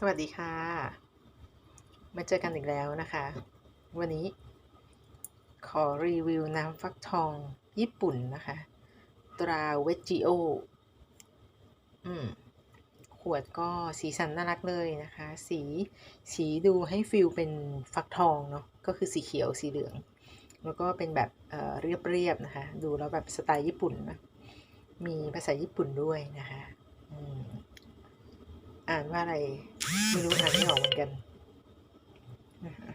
สวัสดีค่ะ มาเจอกันอีกแล้วนะคะ วันนี้ ขอรีวิวน้ำฟักทองญี่ปุ่นนะคะ ตราเวจิโอ อืม ขวดก็สีสันน่ารักเลยนะคะ สีสีดูให้ฟิลเป็นฟักทองเนาะ ก็คือสีเขียวสีเหลือง แล้วก็เป็นแบบเอ่อเรียบๆนะคะ ดูแล้วแบบสไตล์ญี่ปุ่นนะ มีภาษาญี่ปุ่นด้วยนะคะ อ่านว่าอะไร ไม่รู้อ่านไม่ออกเหมือนกันนะคะ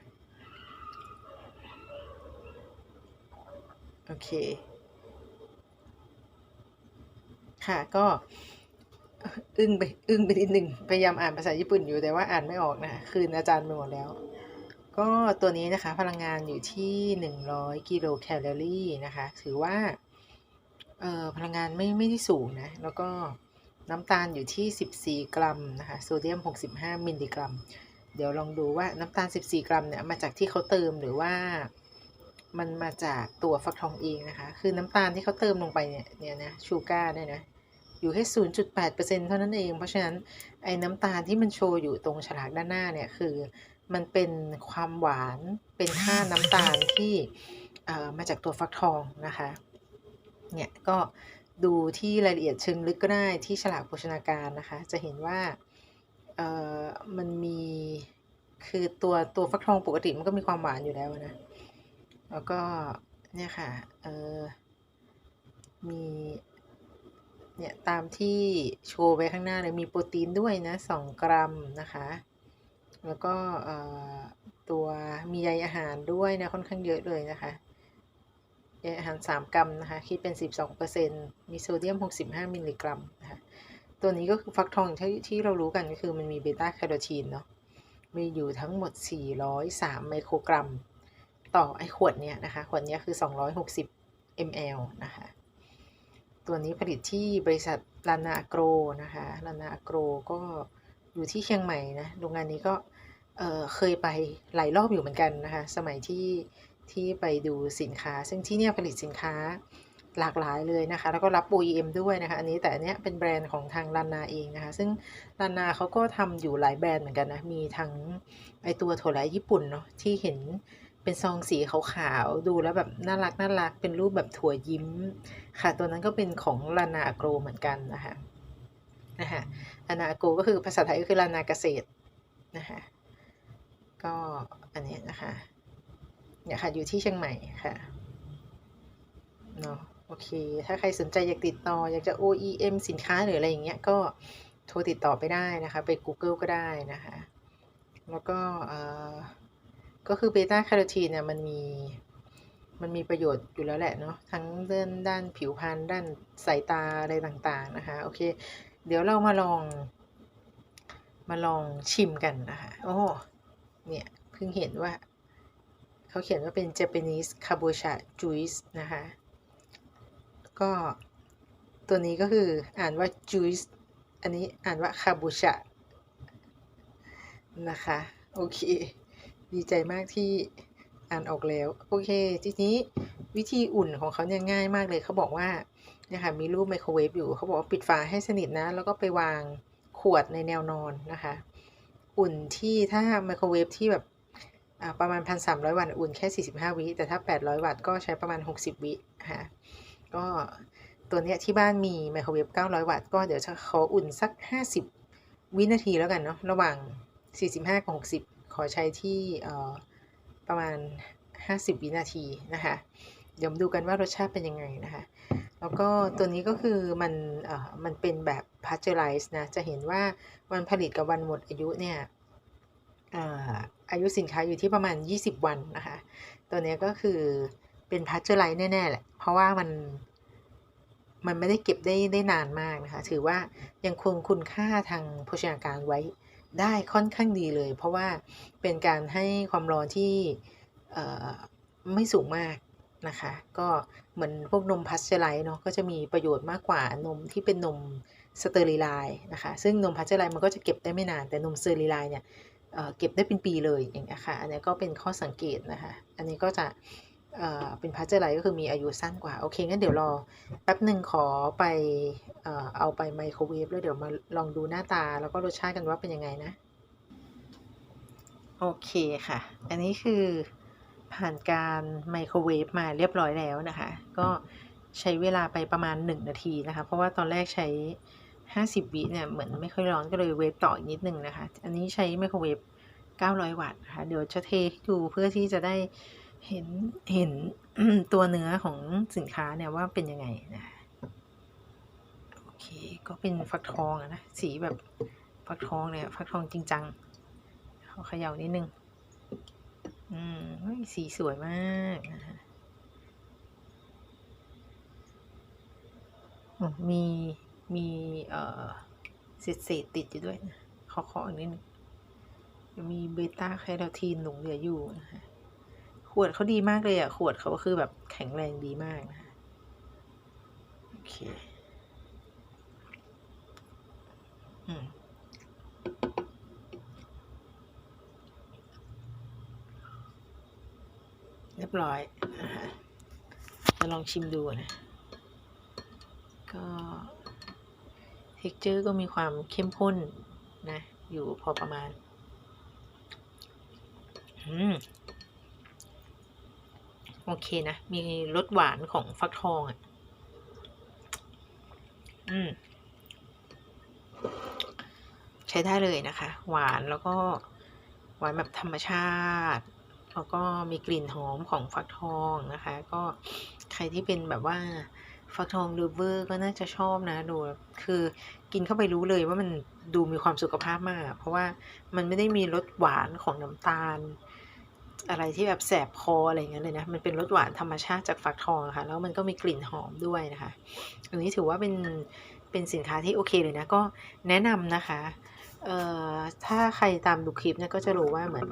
โอเค ค่ะก็อึ้งไปอึ้งไปนิดหนึ่งพยายามอ่านภาษาญี่ปุ่นอยู่แต่ว่าอ่านไม่ออกนะคะคืนอาจารย์ไปหมดแล้ว ก็ตัวนี้นะคะ พลังงานอยู่ที่ 100 กิโลแคลอรี่นะคะ ถือว่าเอ่อพลังงานไม่ไม่ได้สูงนะ แล้วก็ น้ำตาลอยู่ที่ 14 กรัมนะคะโซเดียม 65 มิลลิกรัม เดี๋ยวลองดูว่าน้ำตาล 14 กรัมเนี่ยมาจากที่เขาเติมหรือว่ามันมาจากตัวฟักทองเองนะคะ คือน้ำตาลที่เขาเติมลงไปเนี่ยเนี่ยนะชูการ์เนี่ยนะอยู่แค่ 0.8%เท่านั้นเอง เพราะฉะนั้นไอ้น้ำตาลที่มันโชว์อยู่ตรงฉลากด้านหน้าเนี่ยคือมันเป็นความหวานเป็นค่าน้ำตาลที่เอ่อมาจากตัวฟักทองนะคะเนี่ยก็ ดูที่รายละเอียดเชิงลึกก็ได้ที่ฉลากโภชนาการนะคะ จะเห็นว่าเอ่อมันมีคือตัวตัวฟักทองปกติมันก็มีความหวานอยู่แล้วนะ แล้วก็เนี่ยค่ะเออมีเนี่ยตามที่โชว์ไว้ข้างหน้าเลยมีโปรตีนด้วยนะ2กรัมนะคะ แล้วก็เอ่อตัวมีใยอาหารด้วยนะค่อนข้างเยอะเลยนะคะ อาหาร 3 กรัมนะคะ คิดเป็น 12%มีโซเดียม 65 มิลลิกรัมนะคะ ตัวนี้ก็คือฟักทองที่ที่เรารู้กันก็คือมันมีเบต้าแคโรทีนเนาะ มีอยู่ทั้งหมด 403 ไมโครกรัม ต่อไอ้ขวดเนี้ยนะคะ ขวดเนี้ยคือ 260 ml นะคะ ตัวนี้ผลิตที่บริษัทลานาโกรนะคะลานาโกรก็อยู่ที่เชียงใหม่นะ โรงงานนี้ก็เเคยไปหลายรอบอยู่เหมือนกันนะคะ สมัยที่ ที่ไปดูสินค้า ซึ่งที่เนี่ยผลิตสินค้าหลากหลายเลยนะคะ แล้วก็รับ OEM ด้วยนะคะ อันนี้แต่อันเนี้ยเป็นแบรนด์ของทางลานาเองนะคะ ซึ่งลานาเขาก็ทำอยู่หลายแบรนด์เหมือนกันนะ มีทั้งไอตัวถั่วแระญี่ปุ่นเนาะที่เห็นเป็นซองสีขาวๆ ดูแล้วแบบน่ารักน่ารัก เป็นรูปแบบถั่วยิ้ม ค่ะ ตัวนั้นก็เป็นของลานาอโกรเหมือนกันนะคะนะคะลานาอโกรก็คือภาษาไทยก็คือลานาเกษตรนะคะ ก็อันนี้นะคะ เนี่ยค่ะ อยู่ที่เชียงใหม่ค่ะเนาะโอเค ถ้าใครสนใจอยากติดต่อ อยากจะ OEM สินค้าหรืออะไรอย่างเงี้ยก็โทรติดต่อไปได้นะคะ ไป Google ก็ได้นะคะ แล้วก็เอ่อก็คือเบต้าแคโรทีนเนี่ยมันมีมันมีประโยชน์อยู่แล้วแหละเนาะทั้งเรื่องด้านผิวพรรณด้านสายตาอะไรต่างๆนะคะ โอเค เดี๋ยวเรามาลอง มาลองชิมกันนะคะ โอ้เนี่ยเพิ่งเห็นว่า เขาเขียนว่าเป็น Japanese Kabocha Juice นะคะ ก็ตัวนี้ก็คืออ่านว่า juice อันนี้อ่านว่า Kabocha นะคะ โอเค ดีใจมากที่อ่านออกแล้ว โอเค ทีนี้วิธีอุ่นของเขาเนี่ยง่ายมากเลยเขาบอกว่าเนี่ยค่ะมีรูปไมโครเวฟอยู่เขาบอกว่าปิดฝาให้สนิทนะ แล้วก็ไปวางขวดในแนวนอนนะคะ อุ่นที่ถ้าไมโครเวฟที่แบบ ประมาณ 1,300 วัตต์อุ่นแค่ 45 วิแต่ถ้า 800 วัตต์ก็ใช้ประมาณ 60 วิค่ะก็ตัวเนี้ยที่บ้านมีไมโครเวฟ 900 วัตต์ก็เดี๋ยวจะขออุ่นสัก 50 วินาทีแล้วกันเนาะระหว่าง 45 กับ 60 ขอใช้ที่ประมาณ 50 วินาทีนะคะเดี๋ยวมดูกันว่ารสชาติเป็นยังไงนะคะ แล้วก็ตัวนี้ก็คือมันเอ่อมันเป็นแบบ pasteurize นะ จะเห็นว่าวันผลิตกับวันหมดอายุเนี่ยอ่อ อายุสินค้าอยู่ที่ประมาณ 20 วันนะคะ ตัวนี้ก็คือเป็น pasteurize แน่ๆแหละ เพราะว่ามันมันไม่ได้เก็บได้ได้นานมากนะคะ ถือว่ายังคงคุณค่าทางโภชนาการไว้ได้ค่อนข้างดีเลย เพราะว่าเป็นการให้ความร้อนที่ไม่สูงมากนะคะ ก็เหมือนพวกนมพัสเจอร์ไลท์เนาะก็จะมีประโยชน์มากกว่านมที่เป็นนมสเตอริไลน์นะคะ ซึ่งนมพัสเจอร์ไลน์มันก็จะเก็บได้ไม่นานแต่นมสเตอริไลน์เนี่ย เก็บได้เป็นปีเลยอย่างเงี้ค่ะอันนี้ก็เป็นข้อสังเกตนะคะ อันนี้ก็จะเเป็นพัสเจอร์ไลท์ก็คือมีอายุสั้นกว่า โอเค งั้นเดี๋ยวรอแป๊บหนึ่งขอไปเอ่อเอาไปไมโครเวฟแล้วเดี๋ยวมาลองดูหน้าตาแล้วก็รสชาติกันว่าเป็นยังไงนะ โอเคค่ะ อันนี้คือผ่านการไมโครเวฟมาเรียบร้อยแล้วนะคะ ก็ใช้เวลาไปประมาณ 1 นาทีนะคะ เพราะว่าตอนแรกใช้ 50 วิเนี่ยเหมือนไม่ค่อยร้อนก็เลยเวฟต่ออีกนิดนึงนะคะ อันนี้ใช้ไมโครเวฟ 900 วัตต์นะคะเดี๋ยวจะเทให้ดูเพื่อที่จะได้เห็นเห็นตัวเนื้อของสินค้าเนี่ยว่าเป็นยังไงนะคะโอเคก็เป็นฟักทองนะสีแบบฟักทองเลยอะฟักทองจริงจังขอเขย่านิดนึงอืมสีสวยมากนะคะอืม มีเอ่อเศษเศษติดอยู่ด้วยนะขอขออีกนิดนึงมีเบต้าไคโรทีนหลงเหลืออยู่นะคะขวดเขาดีมากเลยอะขวดเขาก็คือแบบแข็งแรงดีมากนะคะโอเคอืมเรียบร้อยนะคะจะลองชิมดูนะ ก็ texture ก็มีความเข้มข้นนะ อยู่พอประมาณ อืม โอเคนะ มีรสหวานของฟักทองอะ อืม ใช้ได้เลยนะคะ หวานแล้วก็ หวานแบบธรรมชาติแล้วก็มีกลิ่นหอมของฟักทองนะคะ ก็ใครที่เป็นแบบว่า ฟักทองลูเวอร์ก็น่าจะชอบนะดูคือกินเข้าไปรู้เลยว่ามันดูมีความสุขภาพมาก เพราะว่ามันไม่ได้มีรสหวานของน้ำตาล อะไรที่แบบแสบคออะไรเงี้ยเลยนะมันเป็นรสหวานธรรมชาติจากฟักทองะค่ะ แล้วมันก็มีกลิ่นหอมด้วยนะคะ อันนี้ถือว่าเป็นเป็นสินค้าที่โอเคเลยนะก็แนะนำนะคะเอ่อถ้าใครตามดูคลิปเนี่ยก็จะรู้ว่าเหมือน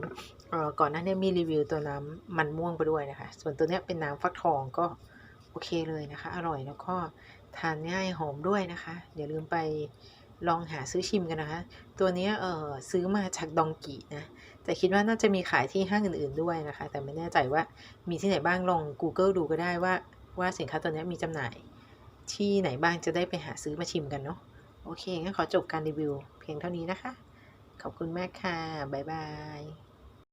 เอ่อก่อนหน้านี้มีรีวิวตัวน้ำมันม่วงไปด้วยนะคะ ส่วนตัวเนี้ยเป็นน้ำฟักทองก็ โอเคเลยนะคะ อร่อยแล้วก็ทานง่ายหอมด้วยนะคะอย่าลืมไปลองหาซื้อชิมกันนะคะ ตัวนี้เออซื้อมาจากดองกีนะ แต่คิดว่าน่าจะมีขายที่ห้างอื่นๆด้วยนะคะ แต่ไม่แน่ใจว่ามีที่ไหนบ้างลอง Google ดูก็ได้ว่า ว่าสินค้าตัวนี้มีจำหน่ายที่ไหนบ้างจะได้ไปหาซื้อมาชิมกันเนาะโอเคงั้นขอจบการรีวิวเพียงเท่านี้นะคะ ขอบคุณมากค่ะ บ๊ายบาย